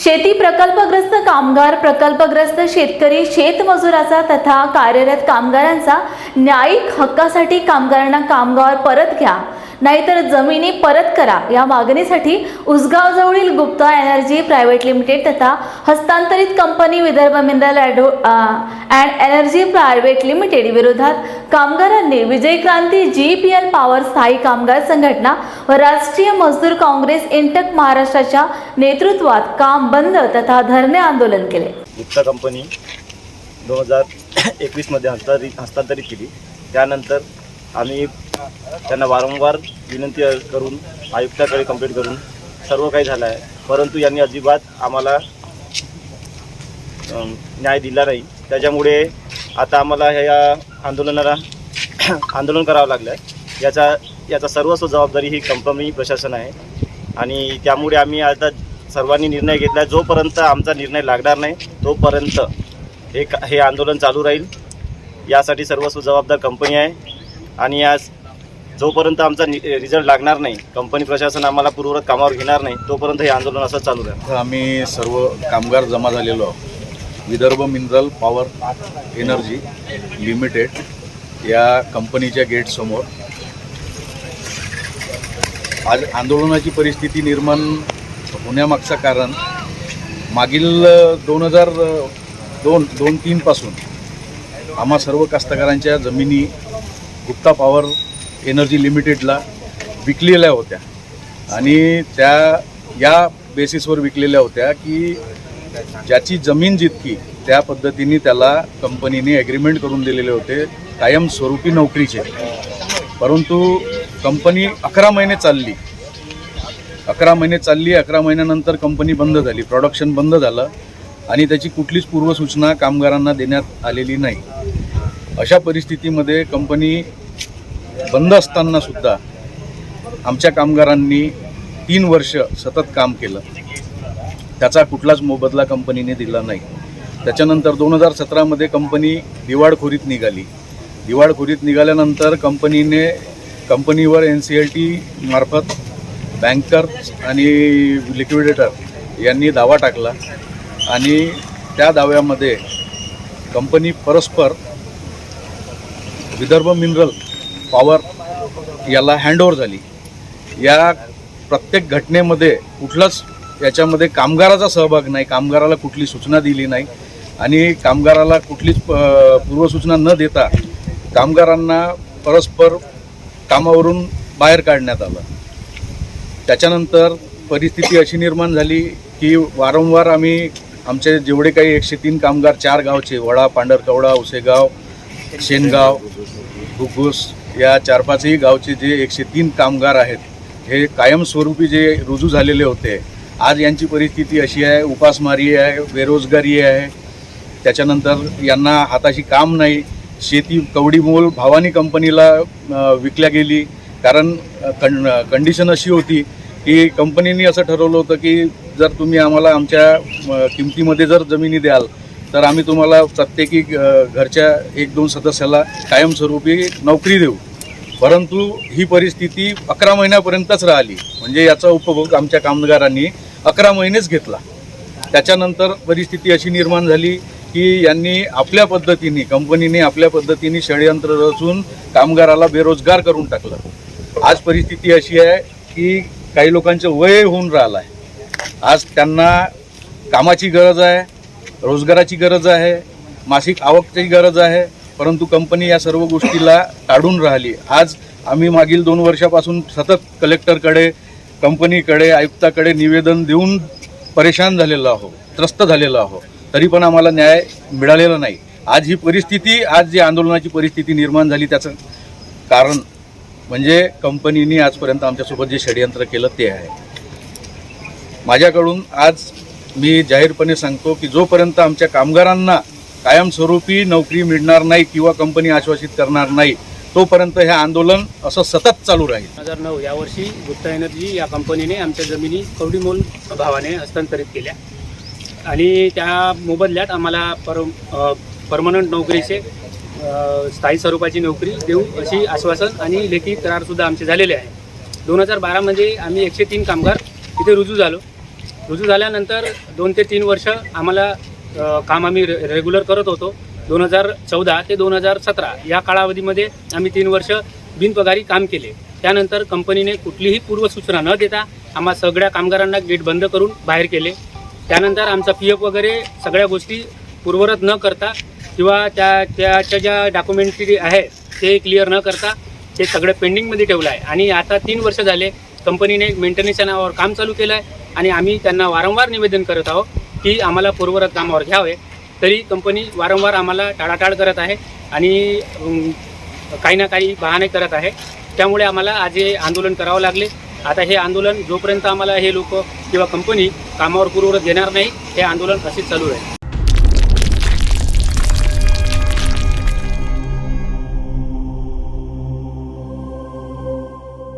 शेती प्रकल्पग्रस्त कामगार प्रकल्पग्रस्त शेतकरी शेतमजुराचा तथा कार्यरत कामगारांचा न्यायिक हक्कासाठी कामगारांना कामगार परत घ्या. नाहीतर जमिनी परत करा. या मागणीसाठी उसगावजवळील गुप्ता एनर्जी प्रायव्हेट लिमिटेड तथा हस्तांतरित कंपनी विदर्भ मिनरल ॲडो अँड एनर्जी प्रायव्हेट लिमिटेड विरोधात कामगारांनी Vijay Kranti G P L power स्थायी कामगार संघटना व राष्ट्रीय मजदूर काँग्रेस इंटक महाराष्ट्राच्या नेतृत्वात काम बंद तथा धरणे आंदोलन केले. गुप्ता कंपनी दोन हजार एकवीसमध्ये हस्तांतरित हस्तांतरित केली. त्यानंतर आम्ही त्यांना वारंवार विनंती करून आयुक्ताकडे कंप्लेंट करून सर्व काही झालं आहे परंतु यांनी अजिबात आम्हाला न्याय दिला नाही. त्याच्यामुळे आता आम्हाला ह्या आंदोलनाला आंदोलन करावं लागलं आहे याचा याचा सर्वस्व जबाबदारी ही कंपनी प्रशासन आहे. आणि त्यामुळे आम्ही आता सर्वांनी निर्णय घेतला जोपर्यंत आमचा निर्णय लागणार नाही तोपर्यंत हे का- हे आंदोलन चालू राहील. यासाठी सर्वस्व जबाबदार कंपनी आहे. आणि आज जोपर्यंत आमचा रिझल्ट लागणार नाही कंपनी प्रशासन आम्हाला पूर्ववत कामावर घेणार नाही तोपर्यंत हे आंदोलन असं चालू राहील. आम्ही सर्व कामगार जमा झालेलो आहोत. Vidarbha mineral power energy limited या कंपनीच्या गेटसमोर आज आंदोलनाची परिस्थिती निर्माण होण्यामागचं कारण मागील दोन हजार दोन दोन तीनपासून आम्हा सर्व कास्तकारांच्या जमिनी गुप्ता पॉवर एनर्जी लिमिटेडला विकलेल्या होत्या. आणि त्या या बेसिसवर विकलेल्या होत्या की ज्याची जमीन जितकी त्या पद्धतीने त्याला कंपनीने ॲग्रीमेंट करून दिलेले होते कायमस्वरूपी नोकरीचे. परंतु कंपनी अकरा महिने चालली. अकरा महिने चालली अकरा महिन्यानंतर कंपनी बंद झाली प्रॉडक्शन बंद झालं आणि त्याची कुठलीच पूर्वसूचना कामगारांना देण्यात आलेली नाही. अशा परिस्थितीमध्ये कंपनी बंद असताना सुद्धा आमच्या कामगारांनी तीन वर्ष सतत काम केलं. त्याचा कुठलाच मोबदला कंपनीने दिला नाही. त्याच्यानंतर दोन हजार सतरामध्ये कंपनी दिवाळखोरीत निघाली. दिवाळखोरीत निघाल्यानंतर कंपनीने कंपनीवर एन सी एल टी मार्फत बँकर्स आणि लिक्विडेटर यांनी दावा टाकला आणि त्या दाव्यामध्ये कंपनी परस्पर विदर्भ मिनरल पॉवर याला हँडओव्हर झाली. या प्रत्येक घटनेमध्ये कुठलाच याच्यामध्ये कामगाराचा सहभाग नाही कामगाराला कुठली सूचना दिली नाही आणि कामगाराला कुठलीच पूर्वसूचना न देता कामगारांना परस्पर कामावरून बाहेर काढण्यात आलं. त्याच्यानंतर परिस्थिती अशी निर्माण झाली की वारंवार आम्ही आमचे जेवढे काही एकशे तीन कामगार चार गावचे वडा पांढरकवडा उसेगाव शेनगाव घुगुस या चार पाचही गावचे जे एकशे तीन कामगार आहेत हे कायमस्वरूपी जे रुजू झालेले होते आज यांची परिस्थिती अशी आहे उपासमारी आहे बेरोजगारी आहे. त्याच्यानंतर यांना हाताशी काम नाही शेती कवडीमोल भावानी कंपनीला विकल्या गेली. कारण कं कंडिशन अशी होती की कंपनीने असं ठरवलं होतं की जर तुम्ही आम्हाला आमच्या किमतीमध्ये जर जमिनी द्याल तर आम्ही तुम्हाला प्रत्येकी घरच्या एक दोन सदस्याला कायमस्वरूपी नोकरी देऊ. परंतु ही परिस्थिती अकरा महिन्यापर्यंतच राहिली. म्हणजे याचा उपभोग आमच्या कामगारांनी अकरा महिनेच घेतला. त्याच्यानंतर परिस्थिती अशी निर्माण झाली की यांनी आपल्या पद्धतीने कंपनीने आपल्या पद्धतीने षडयंत्र रचून कामगाराला बेरोजगार करून टाकलं. आज परिस्थिती अशी आहे की काही लोकांचं वय होऊन राहिलं आहे आज त्यांना कामाची गरज आहे रोजगाराची गरज आहे मासिक आवकची गरज आहे परंतु कंपनी या सर्व गोष्टीला टाळून राहिली. आज आम्ही मागील दोन वर्षापासून सतत कलेक्टरकडे कंपनीकडे आयुक्ताकडे निवेदन देऊन परेशान झालेलो आहो त्रस्त झालेलो आहो तरी पण आम्हाला न्याय मिळालेला नाही. आज ही परिस्थिती आज जी आंदोलनाची परिस्थिती निर्माण झाली त्याचं कारण म्हणजे कंपनीने आजपर्यंत आमच्यासोबत जे षडयंत्र केलं ते आहे. माझ्याकडून आज मी जाहीरपणे सांगतो की जोपर्यंत आमच्या कामगारांना कायमस्वरूपी नोकरी मिळणार नाही किंवा कंपनी आश्वासित करणार नाही तोपर्यंत हे आंदोलन असं सतत चालू राहील. दोन हजार नऊ यावर्षी गुप्ता एनर्जी या कंपनीने आमच्या जमिनी कवडीमोल भावाने हस्तांतरित केल्या. आणि त्या मोबदल्यात आम्हाला पर परमनंट नोकरीचे स्थायी स्वरूपाची नोकरी देऊ अशी आश्वासन आणि लेखी करारसुद्धा आमचे झालेले आहे. दोन हजार बारामध्ये आम्ही एकशे तीन कामगार इथे रुजू झालो. रुजू झाल्यानंतर दोन ते तीन वर्ष आम्हाला काम आम्ही रे रेग्युलर करत होतो. दोन हजार चौदा ते दोन हजार सतरा या कालावधीमध्ये आम्ही तीन वर्ष बिनपगारी काम केले. त्यानंतर कंपनीने कुठलीही पूर्वसूचना न देता आम्हा सगळ्या कामगारांना गेट बंद करून बाहेर केले. त्यानंतर आमचा पी एफ वगैरे सगळ्या गोष्टी पूर्वरत न करता किंवा त्या त्याच्या ज्या डॉक्युमेंटरी आहे ते क्लिअर न करता ते सगळं पेंडिंगमध्ये ठेवलं आहे. आणि आता तीन वर्ष झाले कंपनीने मेंटेनन्सच्या नावावर काम चालू केलं आहे आणि आम्ही त्यांना वारंवार निवेदन करत आहोत की आम्हाला पूर्वरत कामावर घ्यावे. तरी कंपनी वारंवार आम्हाला टाळाटाळ करत आहे आणि काही ना काही बहाणे करत आहे. त्यामुळे आम्हाला आज हे आंदोलन करावं लागले. आता हे आंदोलन जोपर्यंत आम्हाला हे लोक किंवा कंपनी कामावर पूर्वरत घेणार नाही हे आंदोलन असेच चालू आहे